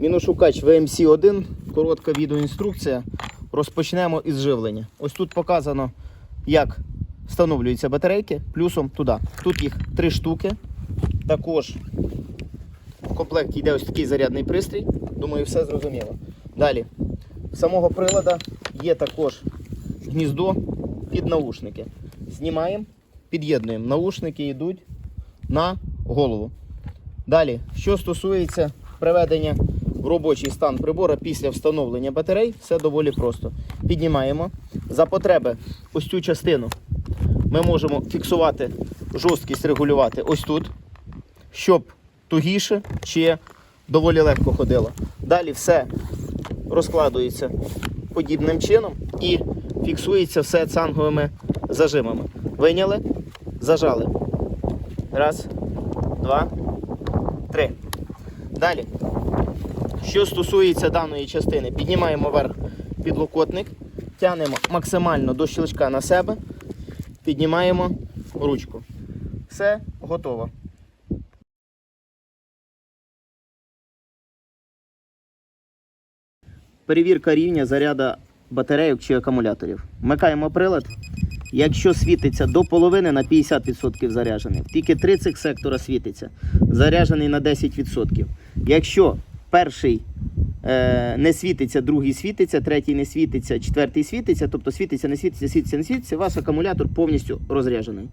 Міношукач VMC1, коротка відеоінструкція. Розпочнемо із живлення. Ось тут показано, як встановлюються батарейки, плюсом туди. Тут їх три штуки. Також в комплекті йде ось такий зарядний пристрій. Думаю, все зрозуміло. Далі, в самого прилада є також гніздо під наушники. Знімаємо, під'єднуємо. Наушники йдуть на голову. Далі, що стосується приведення в робочий стан прибора після встановлення батарей, все доволі просто. Піднімаємо. За потреби ось цю частину ми можемо фіксувати жорсткість регулювати ось тут, щоб тугіше чи доволі легко ходило. Далі все розкладується подібним чином і фіксується все цанговими зажимами. Виняли, зажали. Раз, два, три. Далі. Що стосується даної частини, піднімаємо вверх підлокотник, тягнемо максимально до щелчка на себе, піднімаємо ручку. Все готово. Перевірка рівня заряду батарейок чи акумуляторів. Вмикаємо прилад. Якщо світиться до половини на 50% заряджений, тільки 30 сектора світиться, заряджений на 10%. Якщо перший е, не світиться, другий світиться, третій не світиться, четвертий світиться, тобто світиться, не світиться, світиться, не світиться, ваш акумулятор повністю розряджений.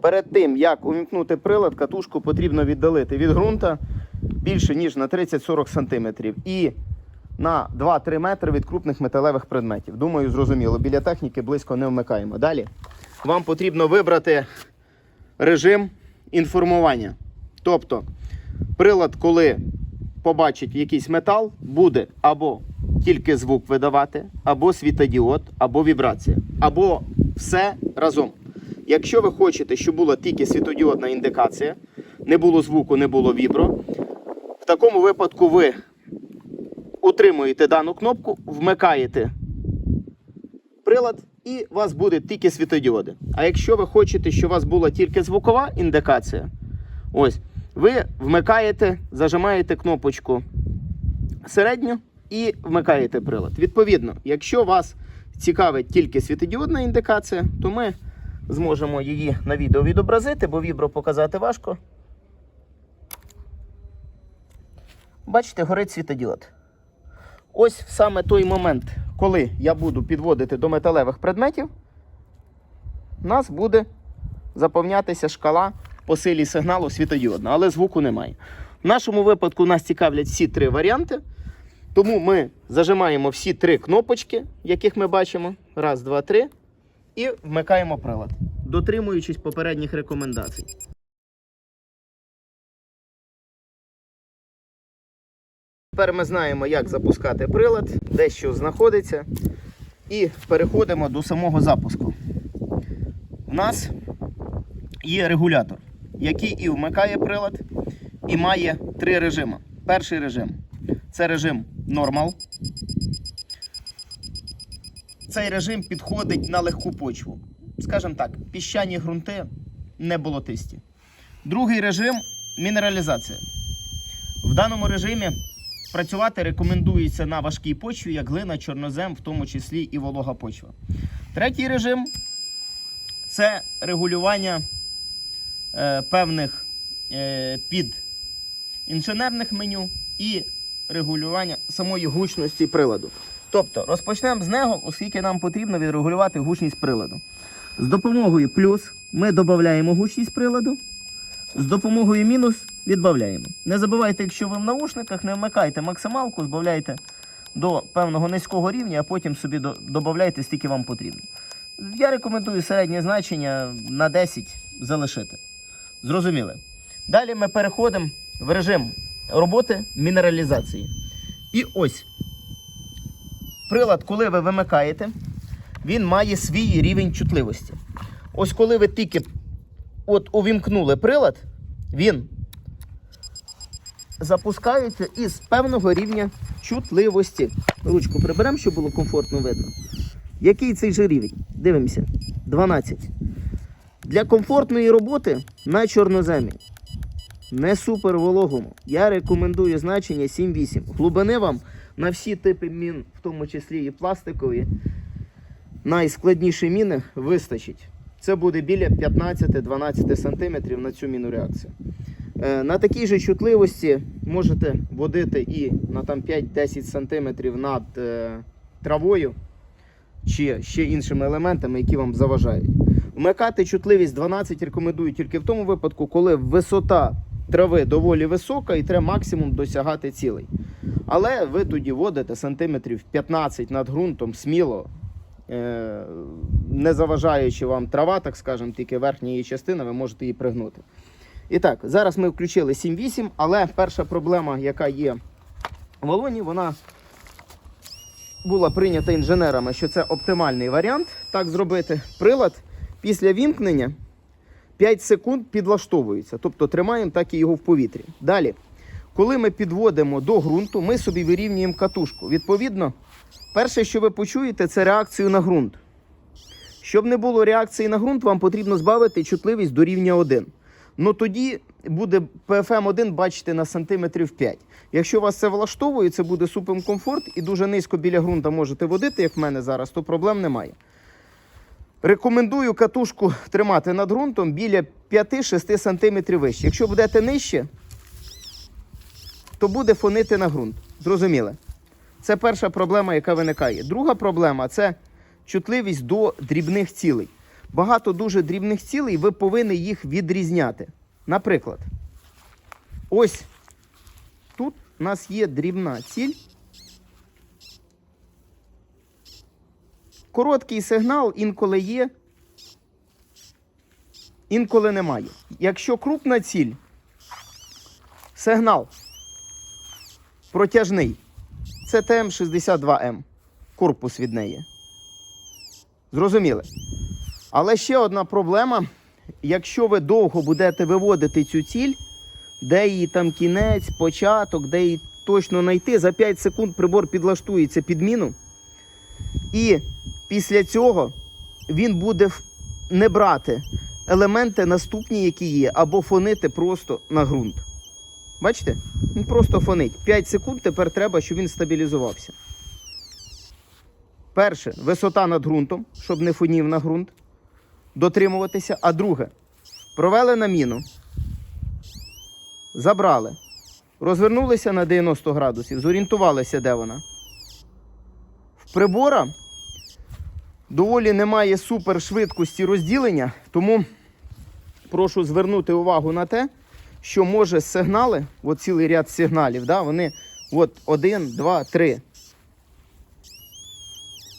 Перед тим, як увімкнути прилад, катушку потрібно віддалити від ґрунта більше, ніж на 30-40 см. І на 2-3 метри від крупних металевих предметів. Думаю, зрозуміло. Біля техніки близько не вмикаємо. Далі вам потрібно вибрати режим інформування. Тобто, прилад, коли побачить якийсь метал, буде або тільки звук видавати, або світодіод, або вібрація, або все разом. Якщо ви хочете, щоб була тільки світодіодна індикація, не було звуку, не було вібро, в такому випадку ви утримуєте дану кнопку, вмикаєте прилад і у вас буде тільки світодіоди. А якщо ви хочете, щоб у вас була тільки звукова індикація, ось, ви вмикаєте, зажимаєте кнопочку середню і вмикаєте прилад. Відповідно, якщо вас цікавить тільки світодіодна індикація, то ми зможемо її на відео відобразити, бо вібро показати важко. Бачите, горить світодіод. Ось саме той момент, коли я буду підводити до металевих предметів, у нас буде заповнятися шкала по силі сигналу світодіодна, але звуку немає. В нашому випадку нас цікавлять всі три варіанти. Тому ми зажимаємо всі три кнопочки, яких ми бачимо. Раз, два, три. І вмикаємо прилад, дотримуючись попередніх рекомендацій. Тепер ми знаємо, як запускати прилад, де що знаходиться. І переходимо до самого запуску. У нас є регулятор, який і вмикає прилад, і має три режими. Перший режим це режим Normal. Цей режим підходить на легку почву. Скажімо так, піщані ґрунти не болотисті. Другий режим мінералізація. В даному режимі працювати рекомендується на важкій почві, як глина, чорнозем, в тому числі і волога почва. Третій режим це регулювання е, певних е, під інженерних меню і регулювання самої гучності приладу. Тобто розпочнемо з нього, оскільки нам потрібно відрегулювати гучність приладу. З допомогою плюс ми додаємо гучність приладу, з допомогою мінус відбавляємо. Не забувайте, якщо ви в наушниках, не вмикайте максималку, збавляйте до певного низького рівня, а потім собі до- додавайте, стільки вам потрібно. Я рекомендую середнє значення на 10 залишити. Зрозуміли? Далі ми переходимо в режим роботи мінералізації. І ось прилад, коли ви вимикаєте, він має свій рівень чутливості. Ось коли ви тільки от увімкнули прилад, він запускається із певного рівня чутливості. Ручку приберемо, щоб було комфортно видно. Який цей же рівень? Дивимося. 12. Для комфортної роботи на чорноземі, не супер вологому, я рекомендую значення 7-8. Глибини вам на всі типи мін, в тому числі і пластикові, найскладніші міни вистачить. Це буде біля 15-12 см на цю міну реакцію. Е, На такій же чутливості можете водити і на там 5-10 см над е, травою чи ще іншими елементами, які вам заважають. Вмикати чутливість 12 рекомендую тільки в тому випадку, коли висота трави доволі висока і треба максимум досягати цілей. Але ви тоді водите сантиметрів 15 над ґрунтом сміло, е, не заважаючи вам трава, так скажемо, тільки верхня її частина, ви можете її пригнути. І так, зараз ми включили 7-8, але перша проблема, яка є в Олоні, вона була прийнята інженерами, що це оптимальний варіант так зробити. Прилад після вімкнення 5 секунд підлаштовується, тобто тримаємо так і його в повітрі. Далі, коли ми підводимо до ґрунту, ми собі вирівнюємо катушку. Відповідно, перше, що ви почуєте, це реакцію на ґрунт. Щоб не було реакції на ґрунт, вам потрібно збавити чутливість до рівня 1. Ну тоді буде PFM 1 бачити на сантиметрів 5. Якщо вас це влаштовує, це буде супер комфорт і дуже низько біля ґрунта можете водити, як в мене зараз, то проблем немає. Рекомендую катушку тримати над ґрунтом біля 5-6 см вище. Якщо будете нижче, то буде фонити на ґрунт. Зрозуміло? Це перша проблема, яка виникає. Друга проблема це чутливість до дрібних цілей. Багато дуже дрібних цілей, ви повинні їх відрізняти. Наприклад, ось тут у нас є дрібна ціль. Короткий сигнал інколи є, інколи немає. Якщо крупна ціль, сигнал протяжний, це ТМ-62М, корпус від неї. Зрозуміли? Але ще одна проблема: якщо ви довго будете виводити цю ціль, де її там кінець, початок, де її точно знайти, за 5 секунд прибор підлаштується під міну. І після цього він буде не брати елементи наступні, які є, або фонити просто на ґрунт. Бачите? Він просто фонить. 5 секунд тепер треба, щоб він стабілізувався. Перше, висота над ґрунтом, щоб не фонів на ґрунт. Дотримуватися. А друге, провели на міну, забрали, розвернулися на 90 градусів, зорієнтувалися, де вона. В прибора доволі немає супершвидкості розділення, тому прошу звернути увагу на те, що може сигнали, от цілий ряд сигналів, да, вони от один, два, три.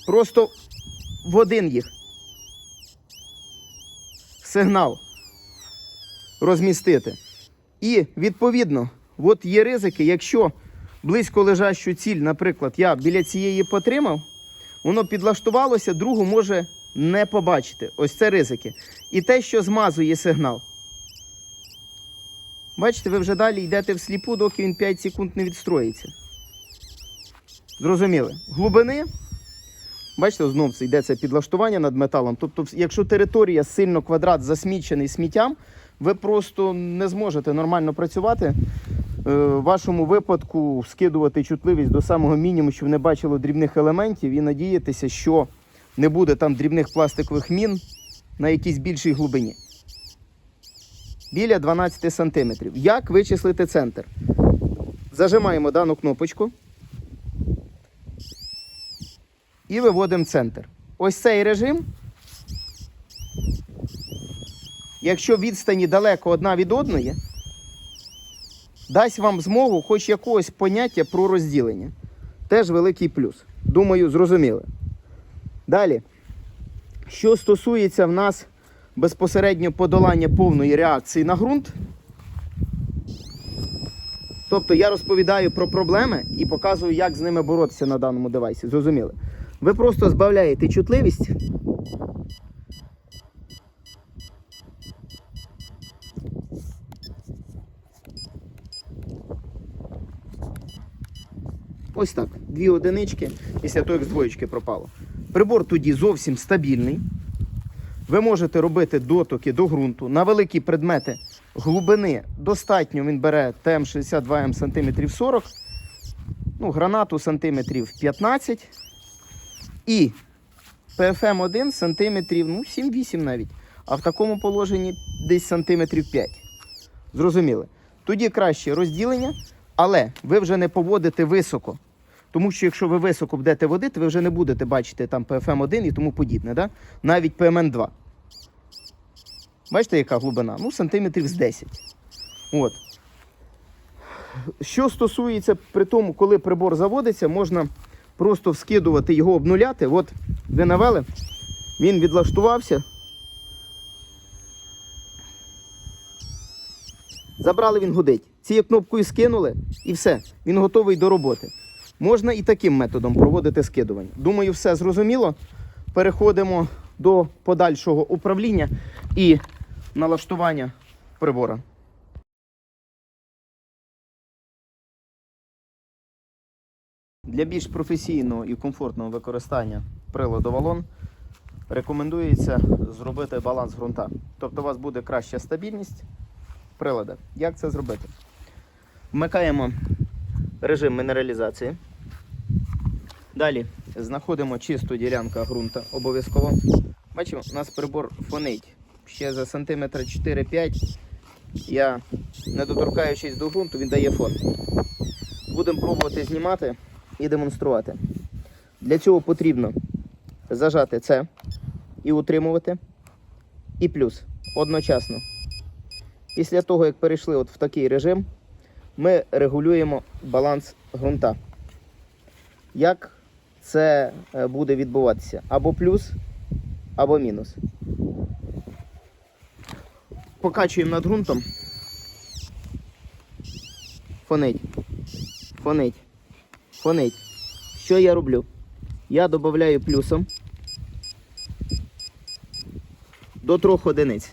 Просто в один їх сигнал розмістити. І відповідно, от є ризики, якщо близько лежащу ціль, наприклад, я біля цієї потримав, воно підлаштувалося, другу може не побачити. Ось це ризики. І те, що змазує сигнал. Бачите, ви вже далі йдете всліпу, доки він 5 секунд не відстроїться. Зрозуміли? Глибини. Бачите, знов це йде це підлаштування над металом. Тобто, якщо територія сильно квадрат засмічений сміттям, ви просто не зможете нормально працювати. Е, В вашому випадку скидувати чутливість до самого мінімуму, щоб не бачило дрібних елементів, і надіятися, що не буде там дрібних пластикових мін на якійсь більшій глибині. Біля 12 см. Як вичислити центр? Зажимаємо дану кнопочку і виводимо центр. Ось цей режим. Якщо відстані далеко одна від одної, дасть вам змогу хоч якогось поняття про розділення. Теж великий плюс. Думаю, зрозуміли. Далі. Що стосується в нас безпосередньо подолання повної реакції на ґрунт, тобто я розповідаю про проблеми і показую, як з ними боротися на даному девайсі. Зрозуміли? Ви просто збавляєте чутливість. Ось так. Дві одинички, після того, як з двоєчки пропало. Прибор тоді зовсім стабільний. Ви можете робити дотоки до ґрунту на великі предмети глибини. Достатньо він бере ТМ62М сантиметрів 40, ну, гранату сантиметрів 15 і ПФМ1 сантиметрів ну, 7-8 навіть. А в такому положенні десь сантиметрів 5. Зрозуміли? Тоді краще розділення, але ви вже не поводите високо. Тому що якщо ви високо будете водити, ви вже не будете бачити там ПФМ1 і тому подібне. Да? Навіть ПМН2. Бачите, яка глибина? Ну, сантиметрів з 10. От. Що стосується при тому, коли прибор заводиться, можна просто вскидувати його, обнуляти. От ви навели, він відлаштувався. Забрали він гудить. Цією кнопкою скинули і все. Він готовий до роботи. Можна і таким методом проводити скидування. Думаю, все зрозуміло. Переходимо до подальшого управління і налаштування прибора. Для більш професійного і комфортного використання приладу валон рекомендується зробити баланс ґрунта. Тобто у вас буде краща стабільність прилада. Як це зробити? Вмикаємо режим мінералізації. Далі знаходимо чисту ділянку ґрунта обов'язково. Бачимо, у нас прибор фонить. Ще за сантиметра 4-5 я, не доторкаючись до ґрунту, він дає фон. Будемо пробувати знімати і демонструвати. Для цього потрібно зажати це і утримувати. І плюс одночасно. Після того, як перейшли от в такий режим, ми регулюємо баланс ґрунта. Як це е, буде відбуватися? Або плюс, або мінус. Покачуємо над ґрунтом. Фонить. Фонить. Фонить. Що я роблю? Я додаю плюсом до трьох одиниць.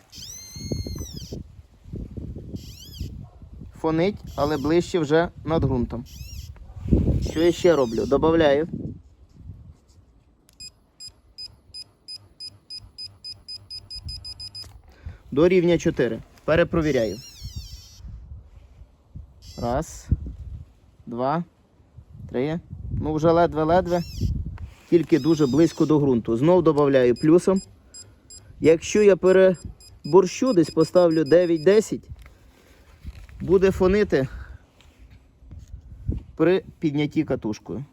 Фонить, але ближче вже над ґрунтом. Що я ще роблю? Добавляю. До рівня 4. Перепровіряю. Раз. Два. Три. Ну, вже ледве-ледве. Тільки дуже близько до ґрунту. Знов додаю плюсом. Якщо я переборщу, десь поставлю 9-10, буде фонити при піднятті катушкою.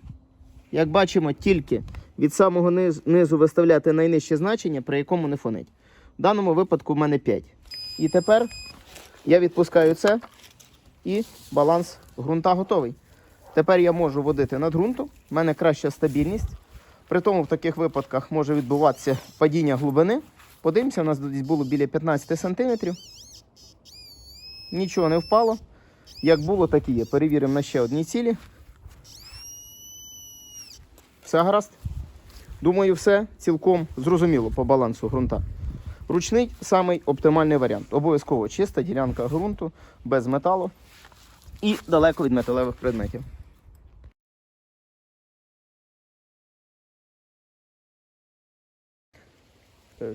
Як бачимо, тільки від самого низу виставляти найнижче значення, при якому не фонить. В даному випадку в мене 5. І тепер я відпускаю це і баланс ґрунта готовий. Тепер я можу водити над ґрунтом, в мене краща стабільність. При тому в таких випадках може відбуватися падіння глибини. Подивимося, у нас десь було біля 15 см. Нічого не впало. Як було, так і є. Перевіримо на ще одній цілі. Все гаразд. Думаю, все цілком зрозуміло по балансу ґрунта. Ручний самий оптимальний варіант. Обов'язково чиста ділянка ґрунту, без металу і далеко від металевих предметів.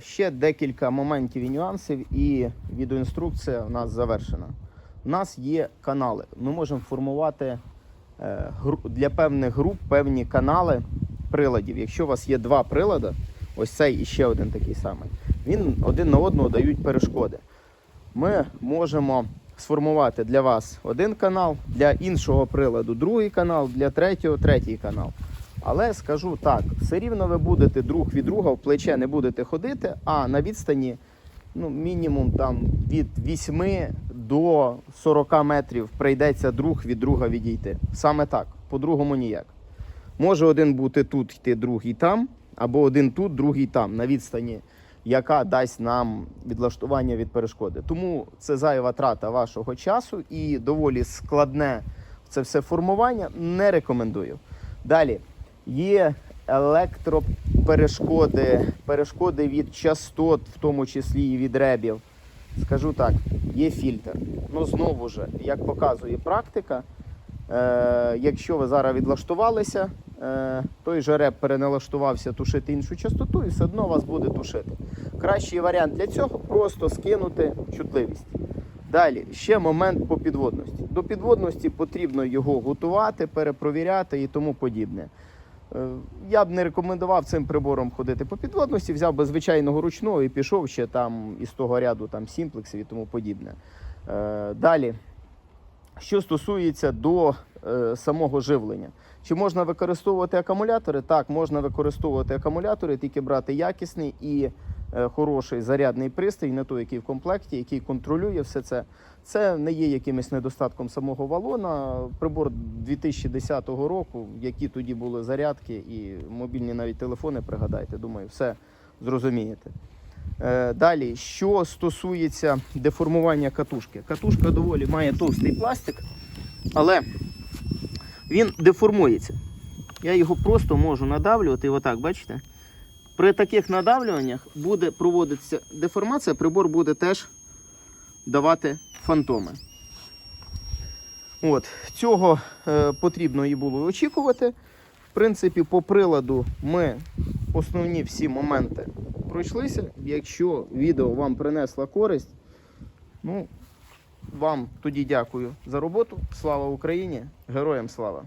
Ще декілька моментів і нюансів, і відеоінструкція у нас завершена. У нас є канали. Ми можемо формувати е, для певних груп певні канали приладів. Якщо у вас є два прилади, ось цей і ще один такий самий, він один на одного дають перешкоди. Ми можемо сформувати для вас один канал, для іншого приладу другий канал, для третього третій канал. Але скажу так, все рівно ви будете друг від друга в плече не будете ходити, а на відстані ну, мінімум там від 8 до 40 метрів прийдеться друг від друга відійти. Саме так, по-другому ніяк. Може один бути тут, йти другий там, або один тут, другий там, на відстані, яка дасть нам відлаштування від перешкоди. Тому це зайва трата вашого часу і доволі складне це все формування. Не рекомендую. Далі є електроперешкоди, перешкоди від частот, в тому числі і від ребів. Скажу так, є фільтр. Ну знову ж, як показує практика, е, якщо ви зараз відлаштувалися, е, той же реп переналаштувався тушити іншу частоту і все одно вас буде тушити. Кращий варіант для цього просто скинути чутливість. Далі, ще момент по підводності. До підводності потрібно його готувати, перепровіряти і тому подібне. Е, Я б не рекомендував цим прибором ходити по підводності, взяв би звичайного ручного і пішов ще там із того ряду там сімплексів і тому подібне. Е, Далі, що стосується до е, самого живлення. Чи можна використовувати акумулятори? Так, можна використовувати акумулятори, тільки брати якісний і хороший зарядний пристрій, не той, який в комплекті, який контролює все це. Це не є якимось недостатком самого валона. Прибор 2010 року, які тоді були зарядки і мобільні навіть телефони, пригадайте, думаю, все зрозумієте. Е, Далі, що стосується деформування катушки. Катушка доволі має товстий пластик, але він деформується. Я його просто можу надавлювати, отак, бачите? При таких надавлюваннях буде проводитися деформація, прибор буде теж давати фантоми. От, цього е, потрібно і було очікувати. В принципі, по приладу ми основні всі моменти пройшлися. Якщо відео вам принесло користь, ну, вам тоді дякую за роботу. Слава Україні! Героям слава!